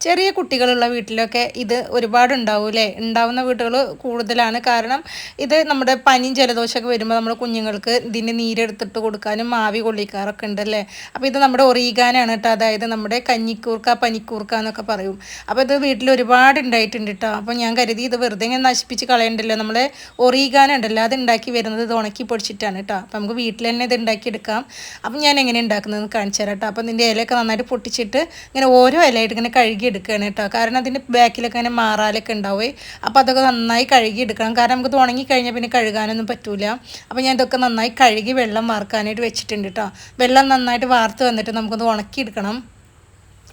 ചെറിയ കുട്ടികളുള്ള വീട്ടിലൊക്കെ ഇത് ഒരുപാട് ഉണ്ടാവും അല്ലേ ഉണ്ടാവുന്ന വീടുകൾ കൂടുതലാണ്. കാരണം ഇത് നമ്മുടെ പനിയും ജലദോഷമൊക്കെ വരുമ്പോൾ നമ്മൾ കുഞ്ഞുങ്ങൾക്ക് ഇതിന്റെ നീരെടുത്തിട്ട് കൊടുക്കാനും മാവി കൊള്ളിക്കാറൊക്കെ ഉണ്ടല്ലേ? അപ്പോൾ ഇത് നമ്മുടെ ഒറീഗാനാണ് കേട്ടോ. അതായത് നമ്മുടെ കഞ്ഞിക്കൂർക്ക പനിക്കൂർക്ക എന്നൊക്കെ പറയും. അപ്പോൾ ഇത് വീട്ടിൽ ഒരുപാട് ഉണ്ടായിട്ടുണ്ട് കേട്ടോ. അപ്പോൾ ഞാൻ കരുതി ഇത് വെറുതെ ഇങ്ങനെ നശിപ്പിച്ച് കളയണ്ടല്ലോ. നമ്മളെ ഒറീഗാന ഉണ്ടല്ലോ. അത് ഉണ്ടാക്കി വരുന്നത് ഇത് ഉണക്കി പൊടിച്ചിട്ടാണ് കേട്ടോ. അപ്പോൾ നമുക്ക് വീട്ടിൽ തന്നെ ഇത് ഉണ്ടാക്കിയെടുക്കാം. അപ്പം ഞാൻ എങ്ങനെ ഉണ്ടാക്കുന്നതെന്ന് കാണിച്ചു തരാം കേട്ടോ. അപ്പോൾ ഇതിന്റെ ഇലയൊക്കെ നന്നായിട്ട് പൊട്ടിച്ചിട്ട് ഇങ്ങനെ ഓരോ ഇലയായിട്ട് ഇങ്ങനെ കഴുകി എടുക്കുകയാണ് കേട്ടോ. കാരണം അതിന്റെ ബാക്കിലൊക്കെ അങ്ങനെ മാറാലൊക്കെ ഉണ്ടാവുമേ അപ്പോൾ അതൊക്കെ നന്നായി കഴുകി എടുക്കണം കാരണം നമുക്ക് ഉണങ്ങി കഴിഞ്ഞാൽ പിന്നെ കഴുകാനൊന്നും പറ്റില്ല അപ്പോൾ ഞാൻ ഇതൊക്കെ നന്നായി കഴുകി വെള്ളം വാർക്കാനായിട്ട് വെച്ചിട്ടുണ്ട് കേട്ടോ. വെള്ളം നന്നായിട്ട് വാർത്ത് വന്നിട്ട് നമുക്കൊന്ന് ഉണക്കിയെടുക്കണം.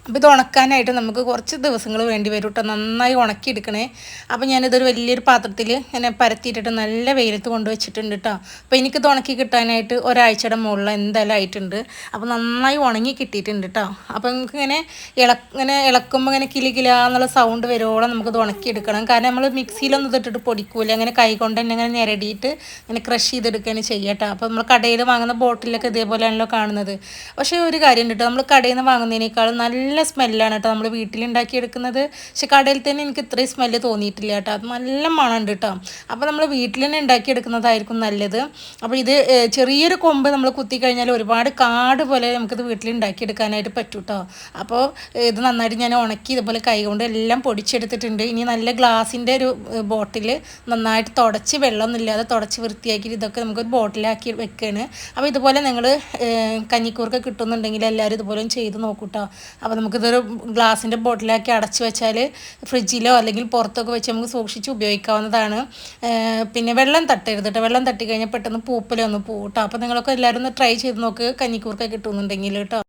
അപ്പോൾ ഇത് ഉണക്കാനായിട്ട് നമുക്ക് കുറച്ച് ദിവസങ്ങൾ വേണ്ടി വരും കേട്ടോ നന്നായി ഉണക്കിയെടുക്കണേ. അപ്പോൾ ഞാനിതൊരു വലിയൊരു പാത്രത്തിൽ ഇങ്ങനെ പരത്തിയിട്ടിട്ട് നല്ല വെയിലത്ത് കൊണ്ട് വെച്ചിട്ടുണ്ട് കേട്ടോ അപ്പോൾ എനിക്കിത് ഉണക്കി കിട്ടാനായിട്ട് ഒരാഴ്ചയുടെ മുകളിൽ എന്തായാലും ആയിട്ടുണ്ട്. അപ്പോൾ നന്നായി ഉണങ്ങി കിട്ടിയിട്ടുണ്ട് കേട്ടോ അപ്പോൾ നമുക്ക് ഇങ്ങനെ ഇള ഇങ്ങനെ ഇളക്കുമ്പോൾ ഇങ്ങനെ കിലി എന്നുള്ള സൗണ്ട് വരുവോളം നമുക്കിത് ഉണക്കിയെടുക്കണം. കാരണം നമ്മൾ മിക്സിയിലൊന്നും ഇതിട്ടിട്ട് പൊടിക്കൂല. അങ്ങനെ കൈ കൊണ്ട് തന്നെ ഇങ്ങനെ ഞെരടിയിട്ട് ഇങ്ങനെ ക്രഷ് ചെയ്തെടുക്കുകയാണ് ചെയ്യട്ടോ അപ്പോൾ നമ്മൾ കടയിൽ വാങ്ങുന്ന ബോട്ടിലൊക്കെ ഇതേപോലെയാണല്ലോ കാണുന്നത്. പക്ഷേ ഒരു കാര്യം കേട്ടോ നമ്മൾ കടയിൽ നിന്ന് വാങ്ങുന്നതിനേക്കാളും നല്ല നല്ല സ്മെല്ലാണ് കേട്ടോ നമ്മൾ വീട്ടിലുണ്ടാക്കിയെടുക്കുന്നത്. പക്ഷെ കടയിൽ തന്നെ എനിക്ക് ഇത്രയും സ്മെല്ല് തോന്നിയിട്ടില്ല കേട്ടോ അത് നല്ല മണമുണ്ട് കേട്ടോ അപ്പോൾ നമ്മൾ വീട്ടിൽ തന്നെ ഉണ്ടാക്കിയെടുക്കുന്നതായിരിക്കും നല്ലത്. അപ്പോൾ ഇത് ചെറിയൊരു കൊമ്പ് നമ്മൾ കുത്തി കഴിഞ്ഞാൽ ഒരുപാട് കാട് പോലെ നമുക്കിത് വീട്ടിൽ ഉണ്ടാക്കിയെടുക്കാനായിട്ട് പറ്റും കേട്ടോ അപ്പോൾ ഇത് നന്നായിട്ട് ഞാൻ ഉണക്കി ഇതുപോലെ കൈകൊണ്ട് എല്ലാം പൊടിച്ചെടുത്തിട്ടുണ്ട്. ഇനി നല്ല ഗ്ലാസിന്റെ ഒരു ബോട്ടിൽ നന്നായിട്ട് തുടച്ച് വെള്ളമൊന്നുമില്ലാതെ തുടച്ച് വൃത്തിയാക്കി ഇതൊക്കെ നമുക്കൊരു ബോട്ടിലാക്കി വെക്കുകയാണ് അപ്പോൾ ഇതുപോലെ നിങ്ങൾ കഞ്ഞിക്കൂർക്ക് കിട്ടുന്നുണ്ടെങ്കിൽ എല്ലാവരും ഇതുപോലെ ചെയ്ത് നോക്കൂട്ടോ അപ്പോൾ നമുക്കിതൊരു ഗ്ലാസിന്റെ ബോട്ടിലാക്കി അടച്ചു വെച്ചാൽ ഫ്രിഡ്ജിലോ അല്ലെങ്കിൽ പുറത്തൊക്കെ വെച്ച് നമുക്ക് സൂക്ഷിച്ച് ഉപയോഗിക്കാവുന്നതാണ്. പിന്നെ വെള്ളം തട്ടരുത് കേട്ടോ വെള്ളം തട്ടിക്കഴിഞ്ഞാൽ പെട്ടെന്ന് പൂപ്പലൊന്ന് പൂട്ടാം. അപ്പോൾ നിങ്ങളൊക്കെ എല്ലാവരും ഒന്ന് ട്രൈ ചെയ്ത് നോക്ക്. കഞ്ഞിക്കൂർക്ക കിട്ടുന്നുണ്ടെങ്കിൽ കേട്ടോ